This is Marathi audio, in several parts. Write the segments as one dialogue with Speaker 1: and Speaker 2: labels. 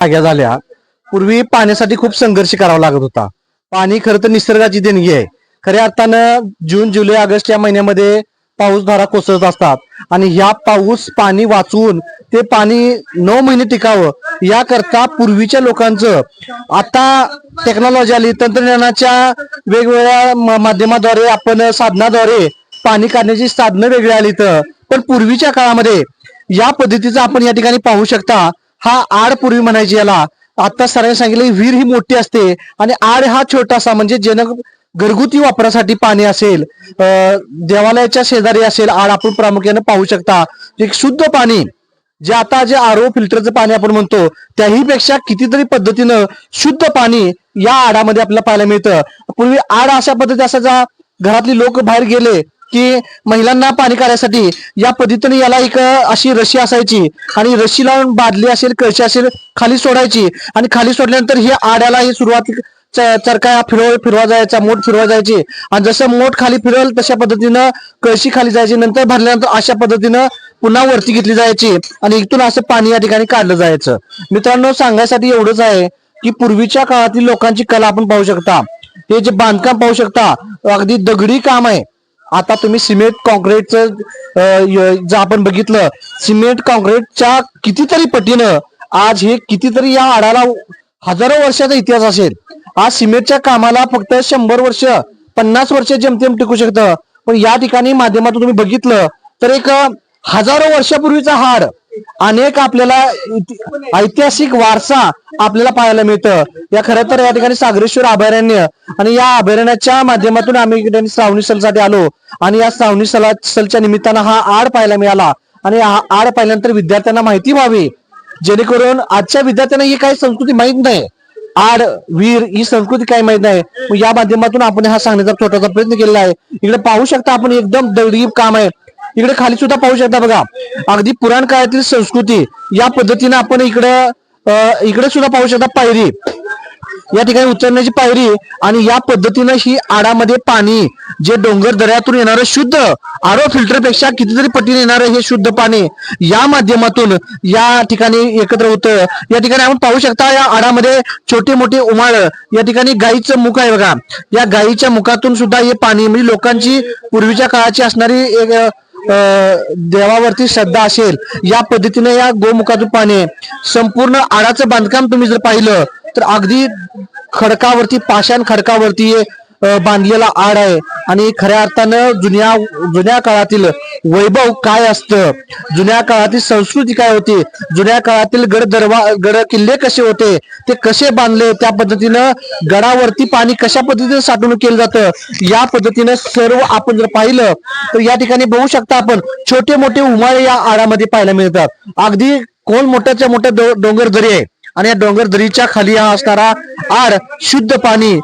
Speaker 1: जाग्या झाल्या. पूर्वी पाण्यासाठी खूप संघर्ष करावा लागत होता. पाणी खरं तर निसर्गाची देणगी आहे. खऱ्या अर्थानं जून जुलै ऑगस्ट या महिन्यामध्ये पाऊस धारा कोसळत असतात. आणि ह्या पाऊस पाणी वाचवून ते पाणी नऊ महिने टिकावं याकरता पूर्वीच्या लोकांचं आता टेक्नॉलॉजी आली तंत्रज्ञानाच्या वेगवेगळ्या माध्यमाद्वारे आपण साधनाद्वारे पाणी काढण्याची साधनं वेगळी आली तर. पण पूर्वीच्या काळामध्ये या पद्धतीचं आपण या ठिकाणी पाहू शकता. हा आड पूर्वी म्हणायची याला. आता सरांनी सांगितलं विहीर ही मोठी असते आणि आड हा छोटासा म्हणजे जन घरगुती वापरासाठी पाणी असेल देवालयाच्या शेजारी असेल आड आपण प्रामुख्याने पाहू शकता. एक शुद्ध पाणी जे आता जे आरो फिल्टरचं पाणी आपण म्हणतो त्याही पेक्षा कितीतरी पद्धतीनं शुद्ध पाणी या आडामध्ये आपल्याला पाहायला मिळतं. पूर्वी आड अशा पद्धती असायचा घरातली लोक बाहेर गेले की महिलांना पाणी काढण्यासाठी या पद्धतीने याला एक अशी रशी असायची. आणि रशी लावून बादली असेल कळशी असेल खाली सोडायची. आणि खाली सोडल्यानंतर ही आड्याला ही सुरुवात च- चरका फिरव फिरवा जायचा मोठ फिरवा जायची. आणि जसं मोठ खाली फिरवल तशा पद्धतीनं कळशी खाली जायची. नंतर भरल्यानंतर अशा पद्धतीनं पुन्हा वरती घेतली जायची. आणि इथून असं पाणी या ठिकाणी काढलं जायचं. मित्रांनो सांगायसाठी एवढंच आहे की पूर्वीच्या काळातील लोकांची कला आपण पाहू शकता. हे जे बांधकाम पाहू शकता अगदी दगडी काम आहे. आता तुम्ही सिमेंट कॉन्क्रीटचं जर आपण बघितलं सिमेंट कॉन्क्रीटच्या कितीतरी पटीनं आज हे कितीतरी या आडाला हजारो वर्षाचा इतिहास असेल. आज सिमेंटच्या कामाला फक्त शंभर वर्ष पन्नास वर्ष जेमतेम टिकू शकतं. पण या ठिकाणी माध्यमातून तुम्ही बघितलं तर एक हजारो वर्षापूर्वीचा हाड अनेक आपल्याला ऐतिहासिक वारसा आपल्याला पाहायला मिळतं. या खरं तर या ठिकाणी सागरेश्वर अभयारण्य आणि या अभयारण्याच्या माध्यमातून आम्ही इकडे श्रावणी सलसाठी आलो. आणि या श्रावणी सला सलच्या निमित्तानं हा आड पाहायला मिळाला. आणि हा आड पाहिल्यानंतर विद्यार्थ्यांना माहिती व्हावी. जेणेकरून आजच्या विद्यार्थ्यांना ही काही संस्कृती माहीत नाही. आड वीर ही संस्कृती काही माहीत नाही. या माध्यमातून आपण हा सांगण्याचा छोटासा प्रयत्न केलेला आहे. इकडे पाहू शकता आपण एकदम दगडी काम आहे. इकडे खाली सुद्धा पाहू शकता बघा. अगदी पुराण काळातील संस्कृती या पद्धतीनं आपण इकडे अं, इकडे सुद्धा पाहू शकता पायरी. या ठिकाणी उतरण्याची पायरी आणि या पद्धतीनं ही आडामध्ये पाणी जे डोंगर दऱ्यातून येणारं शुद्ध आरो फिल्टरपेक्षा कितीतरी पटीने येणारं हे शुद्ध पाणी या माध्यमातून या ठिकाणी एकत्र होतं. या ठिकाणी आपण पाहू शकता या आडामध्ये छोटे मोठे उमाळ या ठिकाणी गाईचं मुख आहे बघा. या गाईच्या मुखातून सुद्धा हे पाणी म्हणजे लोकांची पूर्वीच्या काळाची असणारी एक देवावरती श्रद्धा असेल या पद्धतीने या गोमुखाचं पाणी संपूर्ण आडाचं बांधकाम तुम्ही जर पाहिलं तर अगदी खडकावरती पाषाण खडकावरती अं, बांधलेला आड आहे. आणि खऱ्या अर्थानं जुन्या जुन्या काळातील वैभव काय असतं? जुन्या काळातील संस्कृती काय होती? जुन्या काळातील गड दरवा गड किल्ले कसे होते? ते कसे बांधले? त्या पद्धतीनं गडावरती पाणी कशा पद्धतीने साठवणूक केलं जातं? या पद्धतीनं सर्व आपण जर पाहिलं तर या ठिकाणी बघू शकता आपण छोटे मोठे उमाळे या आडामध्ये पाहायला मिळतात. अगदी कोण मोठ्याच्या मोठ्या डोंगर दरी आहे. आणि या डोंगर दरीच्या खाली हा असणारा आड शुद्ध पाणी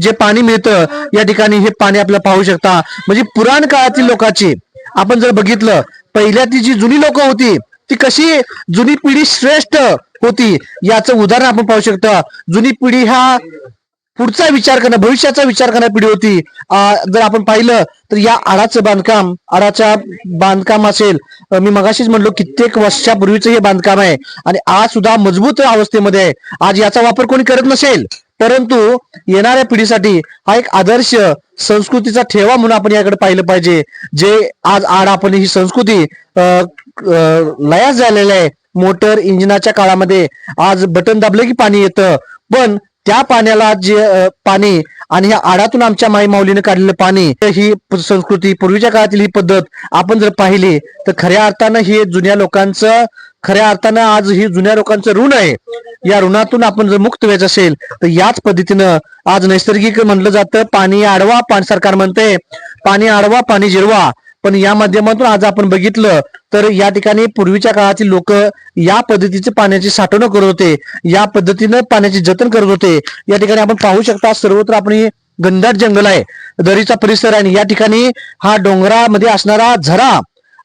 Speaker 1: जे पाणी मिळतं या ठिकाणी हे पाणी आपल्याला पाहू शकता. म्हणजे पुराण काळातील लोकांची आपण जर बघितलं पहिल्या ती जी जुनी लोक होती ती कशी जुनी पिढी श्रेष्ठ होती याचं उदाहरण आपण पाहू शकतो. जुनी पिढी हा पुढचा विचार करणं भविष्याचा विचार करणारी पिढी होती. आ, जर आपण पाहिलं तर या आडाचं बांधकाम आडाच्या बांधकाम असेल मी मगाशीच म्हणलो कित्येक वर्षापूर्वीचं हे बांधकाम आहे. आणि आज सुद्धा मजबूत अवस्थेमध्ये आहे. आज याचा वापर कोणी करत नसेल परंतु येणाऱ्या पिढीसाठी हा एक आदर्श संस्कृतीचा ठेवा म्हणून आपण याकडे पाहिलं पाहिजे. जे आज आड आपण ही संस्कृती लयास झालेली आहे. मोटर इंजिनाच्या काळामध्ये आज बटन दाबलं की पाणी येतं. पण त्या पाण्याला जे पाणी आणि ह्या आडातून आमच्या माई माऊलीने काढलेलं पाणी ही संस्कृती पूर्वीच्या काळातील ही पद्धत आपण जर पाहिली तर खऱ्या अर्थानं हे जुन्या लोकांचं खऱ्या अर्थानं आज ही जुन्या लोकांचं ऋण आहे. या ऋणातून आपण जर मुक्त व्हायचं असेल तर याच पद्धतीनं आज नैसर्गिक म्हटलं जातं पाणी आडवा पाणी सरकार म्हणते पाणी आडवा पाणी जिरवा. पण या माध्यमातून आज आपण बघितलं तर या ठिकाणी पूर्वीच्या काळातील लोक या पद्धतीचे पाण्याची साठवणूक करत होते या पद्धतीनं पाण्याचे जतन करत होते. या ठिकाणी आपण पाहू शकता सर्वत्र आपण गंधार जंगल आहे. दरीचा परिसर आहे आणि या ठिकाणी हा डोंगरामध्ये असणारा झरा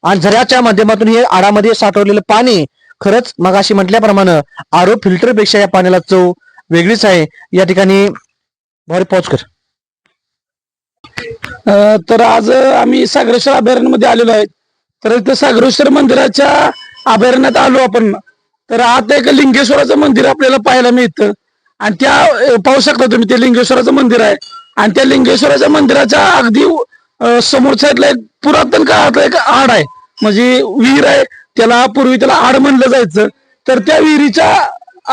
Speaker 1: आणि झऱ्याच्या माध्यमातून हे आडामध्ये साठवलेलं पाणी खरंच मगाशी म्हटल्याप्रमाणे आरो फिल्टरपेक्षा या पाण्याला चव वेगळीच आहे. या ठिकाणी भारी पॉज कर.
Speaker 2: तर आज आम्ही सागरेश्वर अभयारण्यामध्ये आलेलो आहे. तर इथं सागरेश्वर मंदिराच्या अभयारण्यात आलो आपण. तर आता एक लिंगेश्वराचं मंदिर आपल्याला पाहायला मिळतं. आणि त्या पाहू शकता तुम्ही ते लिंगेश्वराचं मंदिर आहे. आणि त्या लिंगेश्वराच्या मंदिराच्या अगदी समोर साईडला एक पुरातन काळातला एक आड आहे. म्हणजे विहीर आहे. त्याला पूर्वी त्याला आड म्हणलं जायचं. तर त्या विहिरीच्या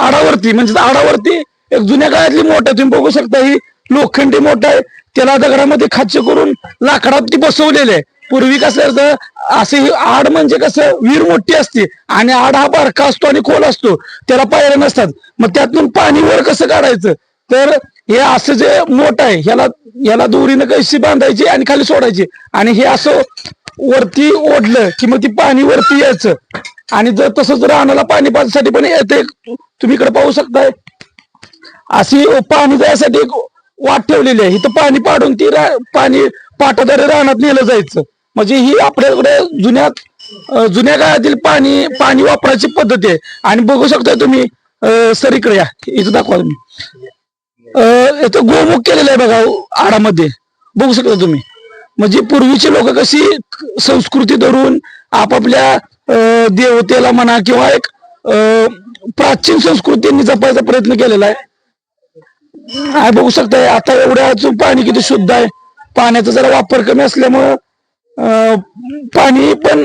Speaker 2: आडावरती म्हणजे आडावरती एक जुन्या काळातली मोठ्या तुम्ही बघू शकता ही लोखंडी मोठा आहे. त्याला दगडामध्ये खाच्च करून लाकडात ती बसवलेले आहे. पूर्वी कसं असतं असे आड म्हणजे कसं विहीर मोठी असते आणि आड हा बारका असतो आणि खोल असतो. त्याला पायऱ्या नसतात. मग त्यातून पाणी वर कसं काढायचं? तर हे असं जे मोठ आहे ह्याला ह्याला दोरीनं कशी बांधायची आणि खाली सोडायची. आणि हे असं वरती ओढलं की मग ती पाणी वरती यायचं. आणि जर तसंच रानाला पाणी पाण्यासाठी पण येते. तुम्ही इकडे पाहू शकताय. अशी पाणी जायसाठी एक वाट ठेवलेली आहे. इथं पाणी पाडून ती रा- पाणी पाटाद्वारे रानात नेलं जायचं. म्हणजे ही आपल्याकडे जुन्या जुन्या काळातील पाणी पाणी वापरायची पद्धत आहे. आणि बघू शकताय तुम्ही सरीकडे या. इथं दाखवा तुम्ही. अं, इथं गोमुख केलेलं आहे बघा आडामध्ये. बघू शकता तुम्ही. म्हणजे पूर्वीची लोक कशी संस्कृती धरून आपापल्या देवतेला म्हणा किंवा एक अं, प्राचीन संस्कृतींनी जपायचा प्रयत्न केलेला आहे. नाही बघू शकताय आता एवढ्या पाणी किती शुद्ध आहे. पाण्याचा जरा वापर कमी असल्यामुळं पाणी पण